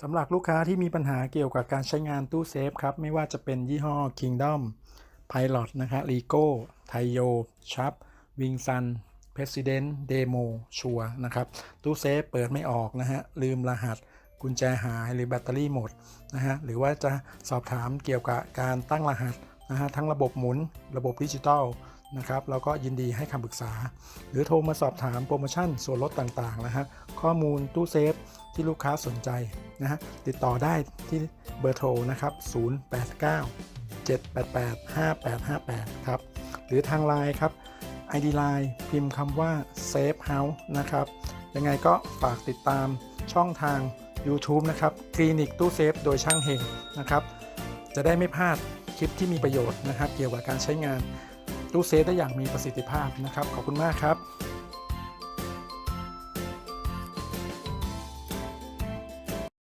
สำหรับลูกค้าที่มีปัญหาเกี่ยวกับการใช้งานตู้เซฟครับ ไม่ว่าจะเป็นยี่ห้อ Kingdom Pilot นะฮะ Rico t a i o Sharp Wing Sun President Demo ชัวนะครับ ตู้เซฟเปิดไม่ออกนะฮะ ลืมรหัสกุญแจหายหรือแบตเตอรี่หมดนะฮะ หรือว่าจะสอบถามเกี่ยวกับการตั้งรหัสนะฮะ ทั้งระบบหมุนระบบดิจิตอล นะครับแล้วก็ยินดีให้คำปรึกษา หรือโทรมาสอบถามโปรโมชั่นส่วนลดต่างๆนะฮะข้อมูลตู้เซฟที่ลูกค้าสนใจนะฮะติดต่อได้ที่เบอร์โทรนะครับ 089 788 5858 ครับ หรือทางไลน์ครับ ID Line พิมพ์คำว่า Safe House นะครับ ยังไงก็ฝากติดตามช่องทาง YouTube นะครับคลินิกตู้เซฟโดยช่างเฮงนะครับ จะได้ไม่พลาดคลิปที่มีประโยชน์นะครับ เกี่ยวกับการใช้งาน ตู้เซฟได้อย่างมีประสิทธิภาพนะครับ ขอบคุณมากครับ